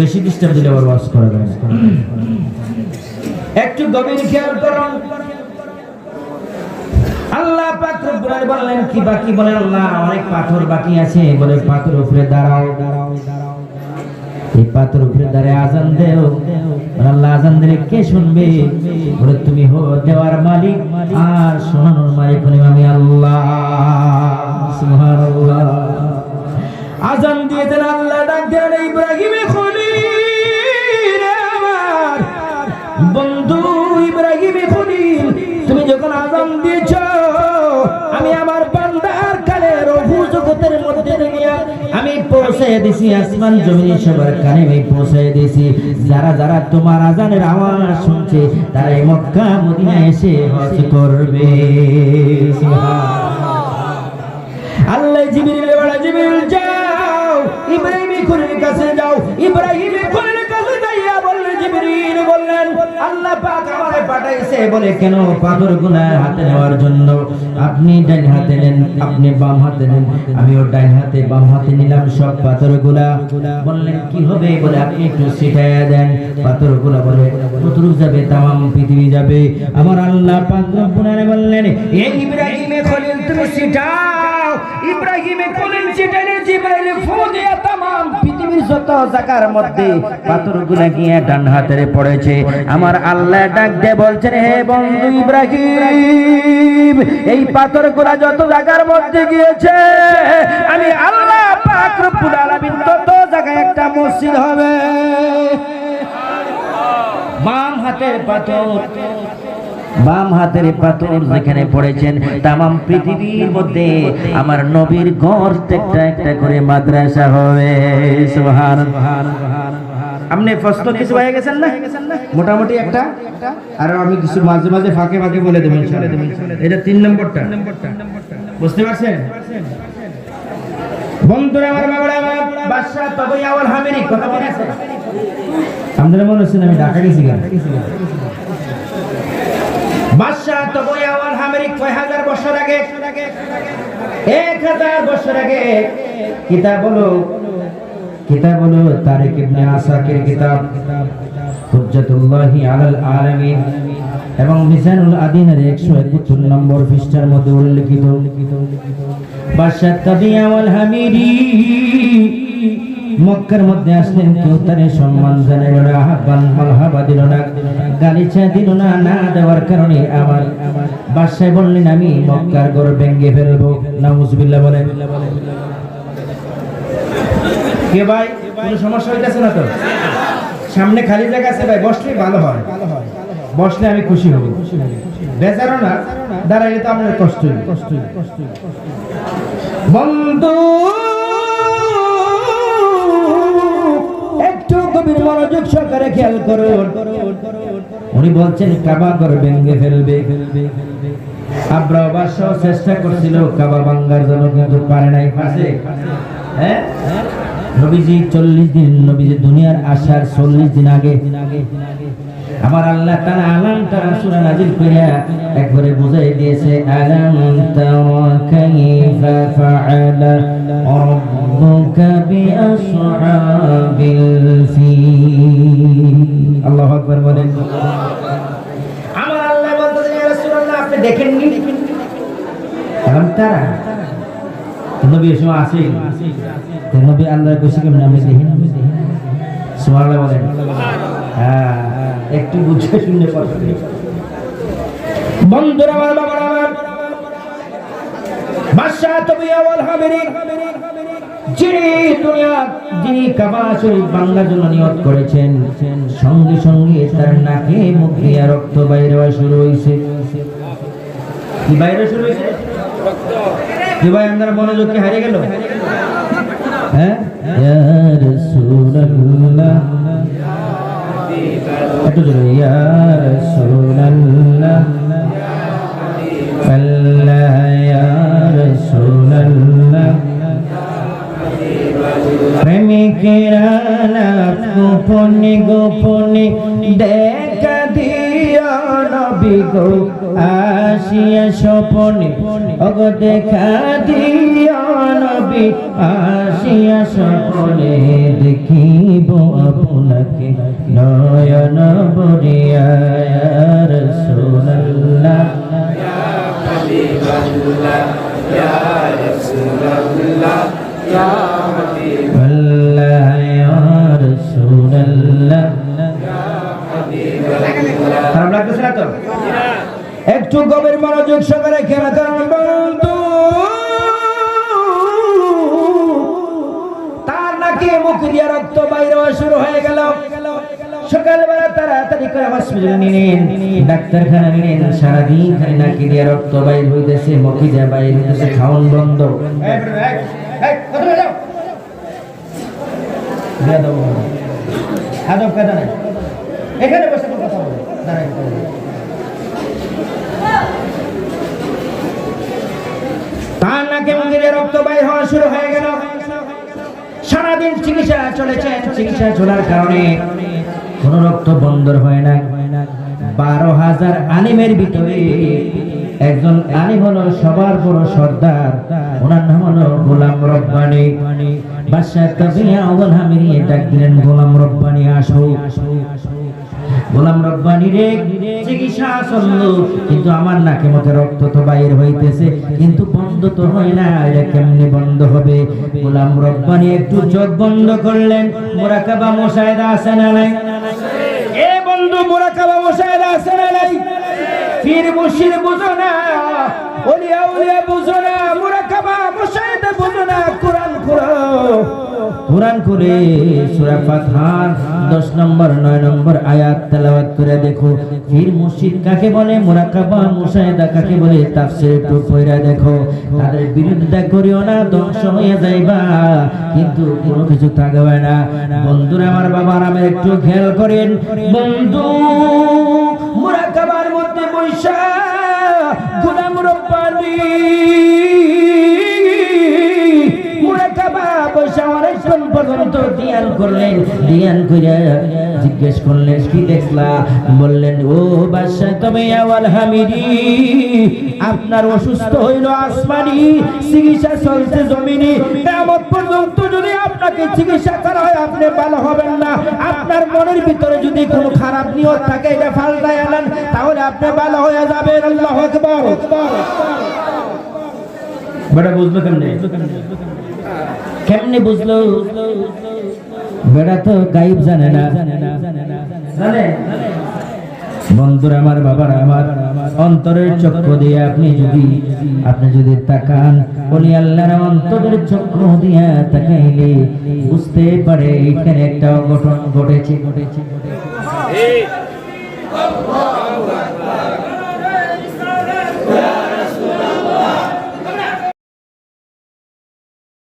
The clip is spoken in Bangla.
বেশি ডিস্টার্ব দিলে আবার করা যায়। একটু গভীর খেয়াল করুন। আল্লাহ পাক বললেন, কি বাকি? বলে আল্লাহ অনেক পাথর বাকি আছে। বলে পাথর উপরে দাঁড়াও দাঁড়াও দাঁড়াও। এই পাথর উপরে দাঁড়ায় আজান দেও। আল্লাহ আজান দিলে কে শুনবে? বলে, তুমি হো দেওয়ার মালিক। আর শোনানোর মালিক পৌঁছে দিছি, আসমান জমিন সবার কানে আমি পৌঁছে দিছি। যারা যারা তোমার আজানের আওয়াজ শুনছে তারা মক্কা মদিনা এসে হজ করবে। পাঠাইছে বলে কেন পাথরগুলা হাতে নেওয়ার জন্য? আপনি ডান হাতে নেন, আপনি বাম হাতে নেন। আমিও ডান হাতে, বাম হাতে নিলাম সব পাথরগুলা বললেন, কি হবে? বলে, আপনি একটু শিখাইয়া দেন। পাথরগুলা বলে কতটুকু যাবে তাম পৃথিবী যাবে। আমার আল্লাহ পাক বললেন এই ইব্রাহিমে খলিল, তুমি শিখাও ইব্রাহিমে খলিল শিখাইলে জিবরাইল ফু দিয়া তামাম পৃথিবীর যত মধ্যে গিয়ে ডান হাতের পড়েছে। আমার আল্লাহ ডাক দিয়ে বলছেন, হে বন্ধু ইব্রাহিম, এই পাথরগুলা যত জায়গার মধ্যে গিয়েছে, আমি আল্লাহ পাক রব্বুল আলামিন তত জায়গায় একটা মসজিদ হবে। বাম হাতের পাথর বাম হাতের পাথর যেখানে পড়েছেন, তামাম পৃথিবীর মধ্যে আমার নবীর গড় একটা একটা করে মাদ্রাসা হবে। আপনি প্রশ্ন কিছু হয়ে গেছেন না? মোটামুটি একটা? আর আমি কিছু মাঝে মাঝে ফাঁকে ফাঁকে বলে দেবেন এটা তিন নম্বরটা। বুঝতে পারছেন? বন্ধুরা, আমার বাদশাহ তবে আওয়াল হামেরি কথা মনে আপনারা মনে হচ্ছে আমি ঢাকা গেছি বাদশাহ তবে আওয়াল হামেরি কয় হাজার বছর আগে এক হাজার বছর আগে, কিতাব বলো কিতাব হলো তারিক আসাকির কিতাব, হুজ্জাতুল্লাহি আলাল এবং মিজানুল আদিনের 171 নম্বর পৃষ্ঠার মধ্যে উল্লেখিত, বাদশাহ তাবিয়া ওয়াল হামিদি মক্কার মধ্যে আসলেন, কেউ তারে সম্মান জানাইল না, আহ্বান মালহাবা দিল না, গালিচা দিল না না দেওয়ার কারণে আমার বাদশাহ বললেন, আমি মক্কার ঘর ভেঙ্গে ফেলব। নাউজুবিল্লাহ বলেন। কে ভাই? কোনো সমস্যা হইতেছে না তো? সামনে খালি জায়গা আছে ভাই, বসলে ভালো হয়। বসলে আমি খুশি হব। বেচারো না, দাঁড়াইলে তো আমার কষ্ট কষ্ট বন্ধু! মনোযোগ সহকারে খেয়াল করুন। উনি বলছেন কাবা ঘর ভেঙ্গে ফেলবে চেষ্টা করছিল, কাবা জন্য কিন্তু পারে নাই পাশে হ্যাঁ? নবীজি চল্লিশ দিন, নবীজি দুনিয়ার আসার চল্লিশ দিন আগে আমার আল্লাহ তারা আলামটা সুরা নাজিল করে একবারে বুঝাই দিয়েছে, আলাম বিআসহাবিল দেখেননি? আলাম তারা, নবী এসে আসে নবী আল্লাহ কইছে কেমন আমি দেখি? সুবহানাল্লাহ বলেন। হ্যাঁ একটু বুঝে শুনে কথা বন্ধুরা, আমার বাবা আমার বাদশাহ তবে আওয়াল নিয়ত করেছেন, সঙ্গে সঙ্গে তার নাকে মুখ দিয়ে রক্ত বাইরে শুরু হয়েছে। বাইরে শুরু হয়েছে? কি ভাই আপনার হারিয়ে গেল? হ্যাঁ? প্রেমিকেরা গোপনে গোপনে দেখা দিও গো আসিয়া স্বপনে অগ দেখা নবী আসিয়া স্বপনে দেখিব আপনাকে নয়ন বরিয়া। লাগতেছে না তো একটু গভীর মনোযোগ সহকারে খেলা কারণ তার নাকি মুখ দিয়ে রক্ত বাইরে শুরু হয়ে গেল সকালবেলা তাড়াতাড়ি করে হসপিটালে নিলেন ডাক্তারখানা নিলেন সারাদিন খালি নাকি দিয়ে রক্ত বাইর হইতেছে মুখে দিয়ে বাইর হইতেছে খাওন বন্ধ বেয়াদব। আদব কায়দা নাই। এখানে বসে তার নাকে মুখে দিয়ে রক্ত বাইর হওয়া শুরু হয়ে গেল। সারাদিন চিকিৎসা চলেছে। চিকিৎসা চলার কারণে কোন রক্ত বন্ধ হয় না বারো হাজার আলিমের ভিতরে একজন আলিম হলো সবার বড় সর্দার। ওনার নাম হলো গোলাম রব্বানি। বাদশাহ কাবিয়া আউল হামিরি ডাক দিলেন, গোলাম রব্বানি, আসো। গোলাম রব্বানি রে, চিকিৎসা চলল। কিন্তু আমার নাকে মুখে রক্ত তো বাইর হইতেছে, কিন্তু বন্ধ তো হয় না, এটা কেমনে বন্ধ হবে? গোলাম রব্বানি একটু চোখ বন্ধ করলেন, মোরাকাবা মোশাহেদা আছে না নাই? এ বন্ধু, মোরাকাবা মোশাহেদা আছে না নাই? পীর মুর্শিদ বুঝো না কোরআন করে সূরা ফাতহার 10 নম্বর 9 নম্বর আয়াত তেলাওয়াত করে দেখো। পীর মুর্শিদ কাকে বলে? মুরাকাবা মুশাহিদা কাকে বলে? তাফসীর একটু পড়া দেখো। তাদের বিরোধিতা করিও না, ধ্বংস হয়ে যাইবা। কিন্তু কোনো কিছু থাকবে না। বন্ধুরা, আমার বাবার আমি একটু খেয়াল করেন। বন্ধু! ধ্যান করলেন ধ্যান করে জিজ্ঞেস করলেন, কি দেখলা? বললেন, ও বাদশাহ, তুমি আওয়াল হামিদি, আপনার অসুস্থ হইল আসমানি, চিকিৎসা চলছে জমিনি। কেমন পর্যন্ত যদি আপনাকে চিকিৎসা করা হয়, আপনি ভালো হবেন না। আপনার মনের ভিতরে যদি কোনো খারাপ নিয়ত থাকে, এটা ফালতায় আনেন, তাহলে আপনি ভালো হয়ে যাবেন। আল্লাহ আকবার। বেটা, বুঝলো কেমনে? কেমনে বুঝলো? বেটা তো গাইব জানে না। জানে? বন্ধুরা আমার বাবার আমার অন্তরের চক্র দিয়ে আপনি যদি আপনি যদি তাকান উনি আল্লাহর অন্তরের চক্র দিয়ে তাকাইলে বুঝতে পারে এখানে একটা অঘটন ঘটেছে। ঘটেছে ঘটেছে